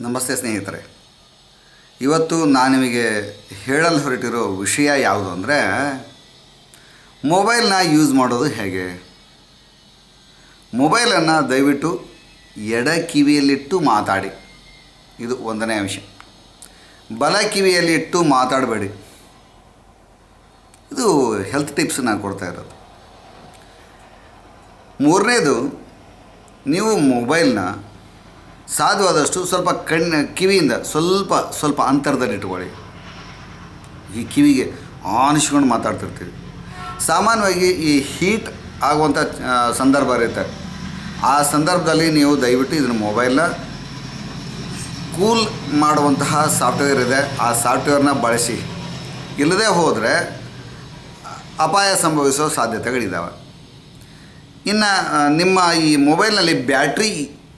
ನಮಸ್ತೆ ಸ್ನೇಹಿತರೆ. ಇವತ್ತು ನಾನು ನಿಮಗೆ ಹೇಳಲು ಹೊರಟಿರೋ ವಿಷಯ ಯಾವುದು ಅಂದರೆ, ಮೊಬೈಲ್ನ ಯೂಸ್ ಮಾಡೋದು ಹೇಗೆ? ಮೊಬೈಲನ್ನು ದಯವಿಟ್ಟು ಎಡ ಕಿವಿಯಲ್ಲಿಟ್ಟು ಮಾತಾಡಿ. ಇದು ಒಂದನೇ ಅಂಶ. ಬಲ ಕಿವಿಯಲ್ಲಿಟ್ಟು ಮಾತಾಡಬೇಡಿ. ಇದು ಹೆಲ್ತ್ ಟಿಪ್ಸ್ ನಾನು ಕೊಡ್ತಾ ಇರೋದು. ಮೂರನೇದು, ನೀವು ಮೊಬೈಲ್ನ ಸಾಧ್ಯವಾದಷ್ಟು ಸ್ವಲ್ಪ ಕಣ್ಣು, ಕಿವಿಯಿಂದ ಸ್ವಲ್ಪ ಸ್ವಲ್ಪ ಅಂತರದಲ್ಲಿ ಇಟ್ಕೊಳ್ಳಿ. ಈ ಕಿವಿಗೆ ಆನಿಸ್ಕೊಂಡು ಮಾತಾಡ್ತಿರ್ತೀವಿ ಸಾಮಾನ್ಯವಾಗಿ ಈ ಹೀಟ್ ಆಗುವಂಥ ಸಂದರ್ಭ ಇರುತ್ತೆ. ಆ ಸಂದರ್ಭದಲ್ಲಿ ನೀವು ದಯವಿಟ್ಟು ಇದನ್ನು ಮೊಬೈಲ್ನ ಕೂಲ್ ಮಾಡುವಂತಹ ಸಾಫ್ಟ್ವೇರ್ ಇದೆ. ಆ ಸಾಫ್ಟ್ವೇರ್ನ ಬಳಸಿ. ಇಲ್ಲದೆ ಹೋದರೆ ಅಪಾಯ ಸಂಭವಿಸೋ ಸಾಧ್ಯತೆಗಳಿದ್ದಾವೆ ಇನ್ನು ನಿಮ್ಮ ಈ ಮೊಬೈಲ್ನಲ್ಲಿ ಬ್ಯಾಟ್ರಿ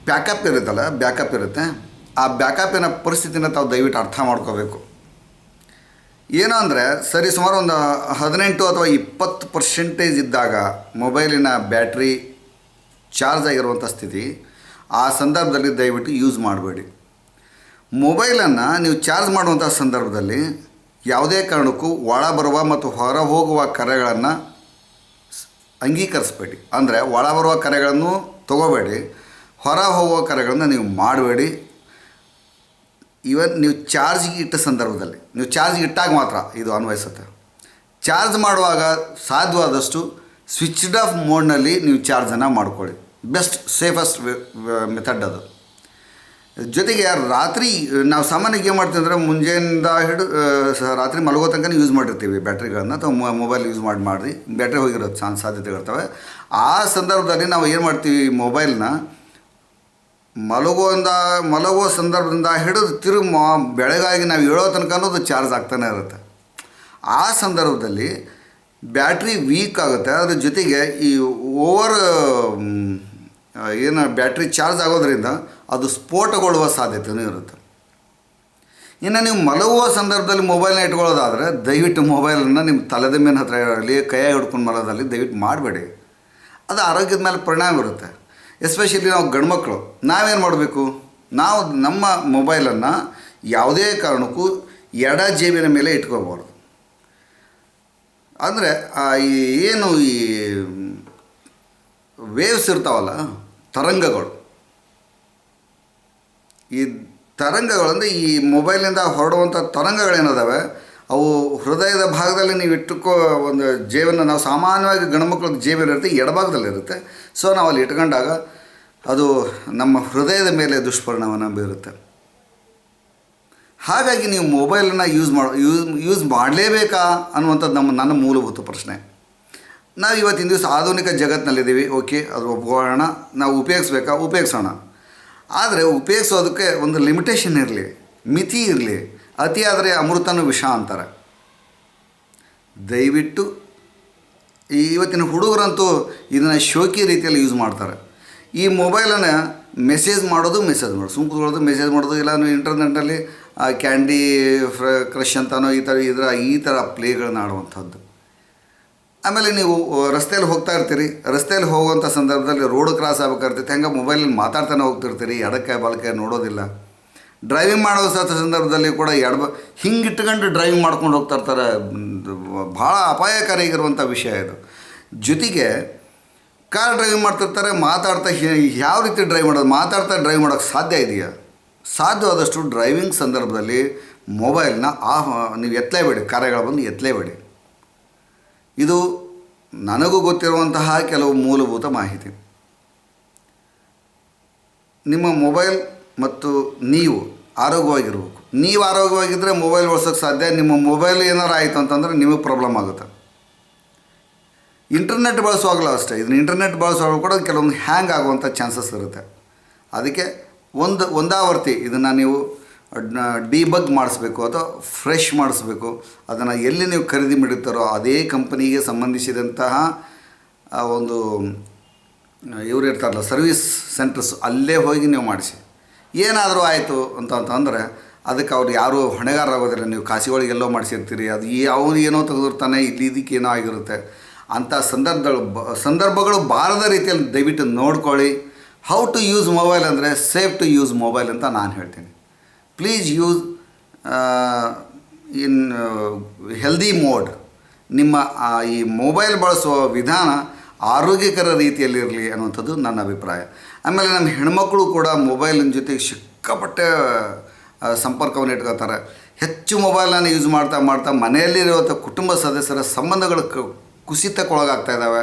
ಬ್ಯಾಕಪ್ ಇರುತ್ತಲ್ಲ, ಬ್ಯಾಕಪ್ ಇರುತ್ತೆ. ಆ ಬ್ಯಾಕಪ್ಪಿನ ಪರಿಸ್ಥಿತಿನ ತಾವು ದಯವಿಟ್ಟು ಅರ್ಥ ಮಾಡ್ಕೋಬೇಕು. ಏನು ಅಂದರೆ, ಸರಿ, ಸುಮಾರು ಒಂದು ಹದಿನೆಂಟು ಅಥವಾ ಇಪ್ಪತ್ತು ಪರ್ಸೆಂಟೇಜ್ ಇದ್ದಾಗ ಮೊಬೈಲಿನ ಬ್ಯಾಟ್ರಿ ಚಾರ್ಜ್ ಆಗಿರುವಂಥ ಸ್ಥಿತಿ, ಆ ಸಂದರ್ಭದಲ್ಲಿ ದಯವಿಟ್ಟು ಯೂಸ್ ಮಾಡಬೇಡಿ. ಮೊಬೈಲನ್ನು ನೀವು ಚಾರ್ಜ್ ಮಾಡುವಂಥ ಸಂದರ್ಭದಲ್ಲಿ ಯಾವುದೇ ಕಾರಣಕ್ಕೂ ಒಳ ಬರುವ ಮತ್ತು ಹೊರ ಹೋಗುವ ಕರೆಗಳನ್ನು ಅಂಗೀಕರಿಸಬೇಡಿ. ಅಂದರೆ ಒಳ ಬರುವ ಕರೆಗಳನ್ನು ತಗೋಬೇಡಿ. ಹೊರ ಹೋಗುವ ಕರೆಗಳನ್ನು ನೀವು ಮಾಡಬೇಡಿ. ಈವನ್ ನೀವು ಚಾರ್ಜ್ಗೆ ಇಟ್ಟ ಸಂದರ್ಭದಲ್ಲಿ, ನೀವು ಚಾರ್ಜ್ಗೆ ಇಟ್ಟಾಗ ಮಾತ್ರ ಇದು ಅನ್ವಯಿಸುತ್ತೆ. ಚಾರ್ಜ್ ಮಾಡುವಾಗ ಸಾಧ್ಯವಾದಷ್ಟು ಸ್ವಿಚ್ಡ್ ಆಫ್ ಮೋಡ್ನಲ್ಲಿ ನೀವು ಚಾರ್ಜನ್ನು ಮಾಡ್ಕೊಳ್ಳಿ. ಬೆಸ್ಟ್ ಸೇಫೆಸ್ಟ್ ಮೆಥಡ್ ಅದು. ಜೊತೆಗೆ ರಾತ್ರಿ, ನಾವು ಸಾಮಾನ್ಯವಾಗಿ ಏನು ಮಾಡ್ತೀವಿ ಅಂದರೆ ಮುಂಜಾನೆಯಿಂದ ಹಿಡಿದು ರಾತ್ರಿ ಮಲಗೋ ತನಕ ಯೂಸ್ ಮಾಡಿರ್ತೀವಿ ಬ್ಯಾಟ್ರಿಗಳನ್ನು, ಅಥವಾ ಮೊಬೈಲ್ ಯೂಸ್ ಮಾಡಿ ಮಾಡಿ. ಬ್ಯಾಟ್ರಿ ಹೋಗಿರೋ ಚಾನ್ಸ್ ಸಾಧ್ಯತೆಗಳಿರ್ತವೆ. ಆ ಸಂದರ್ಭದಲ್ಲಿ ನಾವು ಏನು ಮಾಡ್ತೀವಿ, ಮೊಬೈಲ್ನ ಮಲಗುವಂದ ಮಲಗುವ ಸಂದರ್ಭದಿಂದ ಹಿಡಿದು ತಿರುಗಿ ಬೆಳಗಾಗಿ ನಾವು ಹೇಳೋ ತನಕ ಅನ್ನೋದು ಚಾರ್ಜ್ ಆಗ್ತಾನೆ ಇರುತ್ತೆ. ಆ ಸಂದರ್ಭದಲ್ಲಿ ಬ್ಯಾಟ್ರಿ ವೀಕ್ ಆಗುತ್ತೆ. ಅದ್ರ ಜೊತೆಗೆ ಈ ಓವರ್ ಏನು ಬ್ಯಾಟ್ರಿ ಚಾರ್ಜ್ ಆಗೋದ್ರಿಂದ ಅದು ಸ್ಫೋಟಗೊಳ್ಳುವ ಸಾಧ್ಯತೆಯೂ ಇರುತ್ತೆ. ಇನ್ನು ನೀವು ಮಲಗುವ ಸಂದರ್ಭದಲ್ಲಿ ಮೊಬೈಲ್ನ ಇಟ್ಕೊಳ್ಳೋದಾದರೆ ದಯವಿಟ್ಟು ಮೊಬೈಲನ್ನು ನಿಮ್ಮ ತಲೆದ ಮೇಲೆ ಹತ್ರ ಇರಲಿ, ಕೈಯಾಗಿ ಹಿಡ್ಕೊಂಡು ಮಲಗೋದಲ್ಲಿ ದಯವಿಟ್ಟು ಮಾಡಬೇಡಿ. ಅದು ಆರೋಗ್ಯದ ಮೇಲೆ ಪರಿಣಾಮ ಬರುತ್ತೆ ಎಸ್ಪೆಷಲಿ ನಾವು ಗಂಡ್ಮಕ್ಳು, ನಾವೇನು ಮಾಡಬೇಕು? ನಾವು ನಮ್ಮ ಮೊಬೈಲನ್ನು ಯಾವುದೇ ಕಾರಣಕ್ಕೂ ಎಡ ಜೇಬಿನ ಮೇಲೆ ಇಟ್ಕೋಬಾರ್ದು ಅಂದರೆ ಈ ಏನು ಈ ವೇವ್ಸ್ ಇರ್ತಾವಲ್ಲ, ತರಂಗಗಳು. ಈ ತರಂಗಗಳಂದರೆ ಈ ಮೊಬೈಲಿಂದ ಹೊರಡುವಂಥ ತರಂಗಗಳೇನಿದಾವೆ? ಅವು ಹೃದಯದ ಭಾಗದಲ್ಲಿ ನೀವು ಇಟ್ಟುಕೋ, ಒಂದು ಜೇಬನ್ನು ನಾವು ಸಾಮಾನ್ಯವಾಗಿ ಗಂಡ್ಮಕ್ಳ ಜೇಬಿರುತ್ತೆ ಎಡಭಾಗದಲ್ಲಿರುತ್ತೆ. ಸೊ ನಾವು ಅಲ್ಲಿ ಇಟ್ಕೊಂಡಾಗ ಅದು ನಮ್ಮ ಹೃದಯದ ಮೇಲೆ ದುಷ್ಪರಿಣಾಮನ ಬೀರುತ್ತೆ. ಹಾಗಾಗಿ ನೀವು ಮೊಬೈಲನ್ನು ಯೂಸ್ ಮಾಡ, ಯೂಸ್ ಯೂಸ್ ಮಾಡಲೇಬೇಕಾ ಅನ್ನುವಂಥದ್ದು ನಮ್ಮ, ನನ್ನ ಮೂಲಭೂತ ಪ್ರಶ್ನೆ. ನಾವು ಇವತ್ತಿನ ದಿವಸ ಆಧುನಿಕ ಜಗತ್ತಿನಲ್ಲಿದ್ದೀವಿ, ಓಕೆ, ಅದು ಒಪ್ಕೊಳ್ಳೋಣ, ನಾವು ಉಪಯೋಗಿಸ್ಬೇಕಾ? ಉಪಯೋಗಿಸೋಣ. ಆದರೆ ಉಪಯೋಗಿಸೋದಕ್ಕೆ ಒಂದು ಲಿಮಿಟೇಷನ್ ಇರಲಿ, ಮಿತಿ ಇರಲಿ, ಅತಿ ಆದರೆ ಅಮೃತನೂ ವಿಷ ಅಂತಾರೆ. ದಯವಿಟ್ಟು ಇವತ್ತಿನ ಹುಡುಗರಂತೂ ಇದನ್ನು ಶೋಕಿ ರೀತಿಯಲ್ಲಿ ಯೂಸ್ ಮಾಡ್ತಾರೆ. ಈ ಮೊಬೈಲನ್ನು ಮೆಸೇಜ್ ಮಾಡೋದು ಮೆಸೇಜ್ ಮಾಡೋದು, ಸುಮ್ ಕೂತ್ಕೊಳ್ಳೋದು ಮೆಸೇಜ್ ಮಾಡೋದು ಇಲ್ಲ ಇಂಟರ್ನೆಟ್ನಲ್ಲಿ ಕ್ಯಾಂಡಿ ಫ್ರ ಕ್ರಶ್ ಅಂತಾನೋ ಈ ಥರ ಇದರ ಈ ಥರ ಪ್ಲೇಗಳನ್ನ ಆಡುವಂಥದ್ದು. ಆಮೇಲೆ ನೀವು ರಸ್ತೆಯಲ್ಲಿ ಹೋಗ್ತಾ ಇರ್ತೀರಿ, ರಸ್ತೆಯಲ್ಲಿ ಹೋಗುವಂಥ ಸಂದರ್ಭದಲ್ಲಿ ರೋಡ್ ಕ್ರಾಸ್ ಆಗ್ಬೇಕಾಗ್ತೈತೆ ಹೆಂಗೆ ಮೊಬೈಲಲ್ಲಿ ಮಾತಾಡ್ತಾನೆ ಹೋಗ್ತಿರ್ತೀರಿ, ಎಡಕ್ಕೆ ಬಲಕ್ಕೆ ನೋಡೋದಿಲ್ಲ. ಡ್ರೈವಿಂಗ್ ಮಾಡೋ ಸಂದರ್ಭದಲ್ಲಿ ಕೂಡ ಎಡ್ಬ ಹಿಂಗೆ ಇಟ್ಕೊಂಡು ಡ್ರೈವಿಂಗ್ ಮಾಡ್ಕೊಂಡು ಹೋಗ್ತಾ ಇರ್ತಾರೆ ಭಾಳ ಅಪಾಯಕಾರಿಯಾಗಿರುವಂಥ ವಿಷಯ ಇದು. ಜೊತೆಗೆ ಕಾರ್ ಡ್ರೈವಿಂಗ್ ಮಾಡ್ತಿರ್ತಾರೆ, ಮಾತಾಡ್ತಾ ಯಾವ ರೀತಿ ಡ್ರೈವ್ ಮಾಡೋದು, ಮಾತಾಡ್ತಾ ಡ್ರೈವ್ ಮಾಡೋಕ್ಕೆ ಸಾಧ್ಯ ಇದೆಯಾ? ಸಾಧ್ಯವಾದಷ್ಟು ಡ್ರೈವಿಂಗ್ ಸಂದರ್ಭದಲ್ಲಿ ಮೊಬೈಲ್ನ ಆಫ್ ನೀವು ಎತ್ತಲೇಬೇಡಿ, ಕಾರ್ಯಗಳು ಬಂದು ಎತ್ತಲೇಬೇಡಿ. ಇದು ನನಗೂ ಗೊತ್ತಿರುವಂತಹ ಕೆಲವು ಮೂಲಭೂತ ಮಾಹಿತಿ. ನಿಮ್ಮ ಮೊಬೈಲ್ ಮತ್ತು ನೀವು ಆರೋಗ್ಯವಾಗಿರಬೇಕು. ನೀವು ಆರೋಗ್ಯವಾಗಿದ್ದರೆ ಮೊಬೈಲ್ ಬಳಸೋಕ್ಕೆ ಸಾಧ್ಯ, ನಿಮ್ಮ ಮೊಬೈಲ್ ಏನಾರು ಆಯಿತು ಅಂತಂದರೆ ನಿಮಗೆ ಪ್ರಾಬ್ಲಮ್ ಆಗುತ್ತೆ. ಇಂಟರ್ನೆಟ್ ಬಳಸುವಾಗಲೂ ಅಷ್ಟೇ. ಇದನ್ನ ಇಂಟರ್ನೆಟ್ ಬಳಸುವಾಗ ಕೂಡ ಕೆಲವೊಂದು ಹ್ಯಾಂಗ್ ಆಗುವಂಥ ಚಾನ್ಸಸ್ ಇರುತ್ತೆ. ಅದಕ್ಕೆ ಒಂದು, ಒಂದಾವರ್ತಿ ಇದನ್ನು ನೀವು ಡಿಬಗ್ ಮಾಡಿಸ್ಬೇಕು ಅಥವಾ ಫ್ರೆಶ್ ಮಾಡಿಸ್ಬೇಕು. ಅದನ್ನು ಎಲ್ಲಿ ನೀವು ಖರೀದಿ ಮಾಡಿರ್ತಾರೋ ಅದೇ ಕಂಪನಿಗೆ ಸಂಬಂಧಿಸಿದಂತಹ ಒಂದು, ಇವರು ಇರ್ತಾರಲ್ಲ ಸರ್ವಿಸ್ ಸೆಂಟರ್ಸ್ ಅಲ್ಲೇ ಹೋಗಿ ನೀವು ಮಾಡಿಸಿ. ಏನಾದರೂ ಆಯಿತು ಅಂತ ಅಂತಂದರೆ ಅದಕ್ಕೆ ಅವ್ರು ಯಾರೂ ಹೊಣೆಗಾರರಾಗೋದಿಲ್ಲ. ನೀವು ಕಾಸಿಗಳಿಗೆಲ್ಲೋ ಮಾಡಿಸಿರ್ತೀರಿ. ಅದು ಅವ್ರು ಏನೋ ತೆಗೆದಿರ್ತಾನೆ, ಇಲ್ಲಿ ಇದಕ್ಕೆ ಏನೋ ಆಗಿರುತ್ತೆ. ಅಂಥ ಸಂದರ್ಭಗಳು ಬ, ಸಂದರ್ಭಗಳು ಬಾರದ ರೀತಿಯಲ್ಲಿ ದಯವಿಟ್ಟು ನೋಡ್ಕೊಳ್ಳಿ. ಹೌ ಟು ಯೂಸ್ ಮೊಬೈಲ್ ಅಂದರೆ ಸೇಫ್ ಟು ಯೂಸ್ ಮೊಬೈಲ್ ಅಂತ ನಾನು ಹೇಳ್ತೀನಿ. Please use in healthy mode ನಿಮ್ಮ ಈ ಮೊಬೈಲ್ ಬಳಸುವ ವಿಧಾನ ಆರೋಗ್ಯಕರ ರೀತಿಯಲ್ಲಿರಲಿ ಅನ್ನುವಂಥದ್ದು ನನ್ನ ಅಭಿಪ್ರಾಯ. ಆಮೇಲೆ ನಮ್ಮ ಹೆಣ್ಮಕ್ಳು ಕೂಡ ಮೊಬೈಲಿನ ಜೊತೆಗೆ ಸಿಕ್ಕಾಪಟ್ಟೆ ಸಂಪರ್ಕವನ್ನು ಇಟ್ಕೋತಾರೆ ಹೆಚ್ಚು ಮೊಬೈಲನ್ನು ಯೂಸ್ ಮಾಡ್ತಾ ಮಾಡ್ತಾ ಮನೆಯಲ್ಲಿರುವಂಥ ಕುಟುಂಬ ಸದಸ್ಯರ ಸಂಬಂಧಗಳು ಕುಸಿತಕ್ಕೊಳಗಾಗ್ತಾ ಇದ್ದಾವೆ.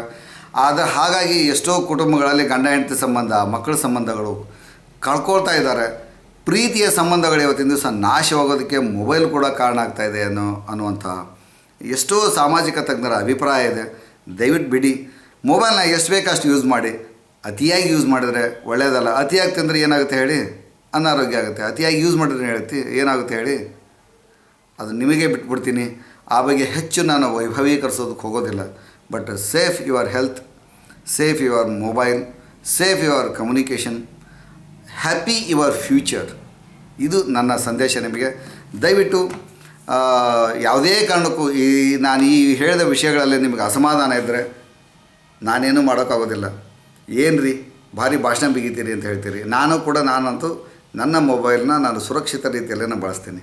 ಆದರೆ ಹಾಗಾಗಿ ಎಷ್ಟೋ ಕುಟುಂಬಗಳಲ್ಲಿ ಗಂಡ, ಹೆಂಡತಿ ಸಂಬಂಧ, ಮಕ್ಕಳ ಸಂಬಂಧಗಳು ಕಳ್ಕೊಳ್ತಾ ಇದ್ದಾರೆ. ಪ್ರೀತಿಯ ಸಂಬಂಧಗಳು ಇವತ್ತಿನ ದಿವಸ ನಾಶವಾಗೋದಕ್ಕೆ ಮೊಬೈಲ್ ಕೂಡ ಕಾರಣ ಆಗ್ತಾ ಇದೆ ಅನ್ನೋ, ಅನ್ನುವಂಥ ಎಷ್ಟೋ ಸಾಮಾಜಿಕ ತಜ್ಞರ ಅಭಿಪ್ರಾಯ ಇದೆ. ದಯವಿಟ್ಟು ಬಿಡಿ. ಮೊಬೈಲ್ನ ಎಷ್ಟು ಬೇಕು ಅಷ್ಟು ಯೂಸ್ ಮಾಡಿ. ಅತಿಯಾಗಿ ಯೂಸ್ ಮಾಡಿದರೆ ಒಳ್ಳೆಯದಲ್ಲ ಅತಿಯಾಗಿ ತಂದರೆ ಏನಾಗುತ್ತೆ ಹೇಳಿ? ಅನಾರೋಗ್ಯ ಆಗುತ್ತೆ. ಅತಿಯಾಗಿ ಯೂಸ್ ಮಾಡಿದ್ರೆ ಹೇಳ್ತಿ ಏನಾಗುತ್ತೆ ಹೇಳಿ? ಅದು ನಿಮಗೆ ಬಿಟ್ಬಿಡ್ತೀನಿ. ಆ ಬಗ್ಗೆ ಹೆಚ್ಚು ನಾನು ವೈಭವೀಕರಿಸೋದಕ್ಕೆ ಹೋಗೋದಿಲ್ಲ. But safe your health safe your mobile safe your communication happy your future ಇದು ನನ್ನ ಸಂದೇಶ ನಿಮಗೆ. ದಯವಿಟ್ಟು ಯಾವುದೇ ಕಾರಣಕ್ಕೂ ಈ, ನಾನು ಈ ಹೇಳಿದ ವಿಷಯಗಳಲ್ಲಿ ನಿಮಗೆ ಅಸಮಾಧಾನ ಇದ್ದರೆ ನಾನೇನು ಮಾಡೋಕ್ಕಾಗೋದಿಲ್ಲ. ಏನು ರೀ ಭಾರಿ ಭಾಷಣ ಬಿಗಿತೀರಿ ಅಂತ ಹೇಳ್ತೀರಿ. ನಾನು ಕೂಡ ನಾನಂತೂ ನನ್ನ ಮೊಬೈಲ್ನ ನಾನು ಸುರಕ್ಷಿತ ರೀತಿಯಲ್ಲೇ ಬಳಸ್ತೀನಿ.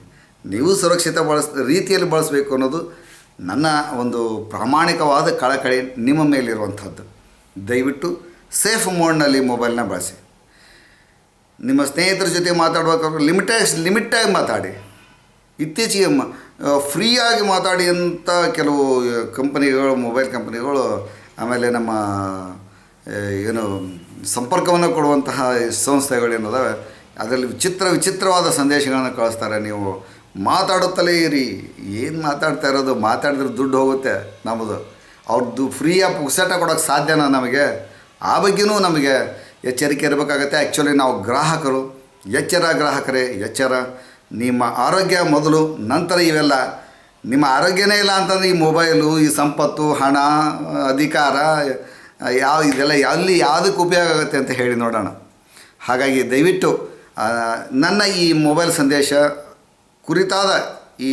ನೀವು ಸುರಕ್ಷಿತ ಬಳಸ್, ರೀತಿಯಲ್ಲಿ ಬಳಸಬೇಕು ಅನ್ನೋದು ನನ್ನ ಒಂದು ಪ್ರಾಮಾಣಿಕವಾದ ಕಳಕಳಿ ನಿಮ್ಮ ಮೇಲಿರುವಂಥದ್ದು. ದಯವಿಟ್ಟು ಸೇಫ್ ಮೋಡ್ನಲ್ಲಿ ಮೊಬೈಲ್ನ ಬಳಸಿ. ನಿಮ್ಮ ಸ್ನೇಹಿತರ ಜೊತೆ ಮಾತಾಡಬೇಕಾದ್ರೆ ಲಿಮಿಟೆಡ್ ಲಿಮಿಟಾಗಿ ಮಾತಾಡಿ. ಇತ್ತೀಚೆಗೆ ಫ್ರೀಯಾಗಿ ಮಾತಾಡಿ ಅಂತ ಕೆಲವು ಕಂಪನಿಗಳು, ಮೊಬೈಲ್ ಕಂಪನಿಗಳು ಆಮೇಲೆ ನಮ್ಮ ಏನು ಸಂಪರ್ಕವನ್ನು ಕೊಡುವಂತಹ ಸಂಸ್ಥೆಗಳು ಏನದಾವೆ, ಅದರಲ್ಲಿ ವಿಚಿತ್ರ ವಿಚಿತ್ರವಾದ ಸಂದೇಶಗಳನ್ನು ಕಳಿಸ್ತಾರೆ ನೀವು. ಮಾತಾಡುತ್ತಲೇ ಇರಿ. ಏನು ಮಾತಾಡ್ತಾ ಇರೋದು? ಮಾತಾಡಿದ್ರೆ ದುಡ್ಡು ಹೋಗುತ್ತೆ ನಮ್ಮದು ಅವ್ರದ್ದು ಫ್ರೀಯಾಗಿ ಪುಕ್ಸಟ ಕೊಡೋಕ್ಕೆ ಸಾಧ್ಯನಾ ನಮಗೆ? ಆ ಬಗ್ಗೆನೂ ನಮಗೆ ಎಚ್ಚರಿಕೆ ಇರಬೇಕಾಗತ್ತೆ. ಆ್ಯಕ್ಚುಲಿ ನಾವು ಗ್ರಾಹಕರು. ಎಚ್ಚರ ಗ್ರಾಹಕರೇ, ಎಚ್ಚರ. ನಿಮ್ಮ ಆರೋಗ್ಯ ಮೊದಲು, ನಂತರ ಇವೆಲ್ಲ. ನಿಮ್ಮ ಆರೋಗ್ಯನೇ ಇಲ್ಲ ಅಂತಂದ್ರೆ ಈ ಮೊಬೈಲು ಈ ಸಂಪತ್ತು, ಹಣ, ಅಧಿಕಾರ, ಯಾವ ಇದೆಲ್ಲ ಎಲ್ಲಿ ಯಾವುದಕ್ಕೆ ಉಪಯೋಗ ಆಗುತ್ತೆ ಅಂತ ಹೇಳಿ ನೋಡೋಣ. ಹಾಗಾಗಿ ದಯವಿಟ್ಟು ನನ್ನ ಈ ಮೊಬೈಲ್ ಸಂದೇಶ ಕುರಿತಾದ ಈ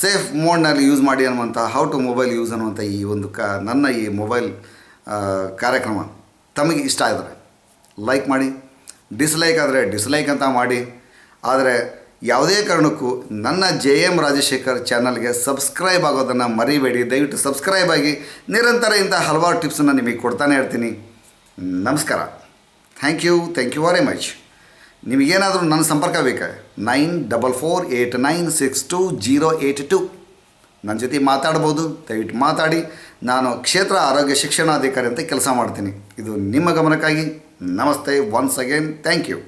ಸೇಫ್ ಮೋಡ್ನಲ್ಲಿ ಯೂಸ್ ಮಾಡಿ ಅನ್ನುವಂಥ ಹೌ ಟು ಮೊಬೈಲ್ ಯೂಸ್ ಅನ್ನುವಂಥ ಈ ಒಂದು ಕ, ನನ್ನ ಈ ಮೊಬೈಲ್ ಕಾರ್ಯಕ್ರಮ ತಮಗೆ ಇಷ್ಟ ಆದರೆ ಲೈಕ್ ಮಾಡಿ ಡಿಸ್ಲೈಕ್ ಆದರೆ ಡಿಸ್ಲೈಕ್ ಅಂತ ಮಾಡಿ, ಆದರೆ ಯಾವುದೇ ಕಾರಣಕ್ಕೂ ನನ್ನ ಜೆ ಎಂ ರಾಜಶೇಖರ್ ಚಾನಲ್ಗೆ ಸಬ್ಸ್ಕ್ರೈಬ್ ಆಗೋದನ್ನು ಮರಿಬೇಡಿ. ದಯವಿಟ್ಟು ಸಬ್ಸ್ಕ್ರೈಬ್ ಆಗಿ ನಿರಂತರ ಇಂಥ ಹಲವಾರು ಟಿಪ್ಸನ್ನು ನಿಮಗೆ ಕೊಡ್ತಾನೆ ಇರ್ತೀನಿ. ನಮಸ್ಕಾರ. Thank you thank you very much ನಿಮಗೇನಾದರೂ ನನ್ನ ಸಂಪರ್ಕ ಬೇಕಾ? Nine double four eight nine six two zero eight two. ನನ್ನ ಜೊತೆ ಮಾತಾಡ್ಬೋದು, ದಯವಿಟ್ಟು ಮಾತಾಡಿ. ನಾನು ಕ್ಷೇತ್ರ ಆರೋಗ್ಯ ಶಿಕ್ಷಣಾಧಿಕಾರಿ ಅಂತ ಕೆಲಸ ಮಾಡ್ತೀನಿ. ಇದು ನಿಮ್ಮ ಗಮನಕ್ಕಾಗಿ. ನಮಸ್ತೆ ಒನ್ಸ್ ಅಗೇನ್ ಥ್ಯಾಂಕ್ ಯು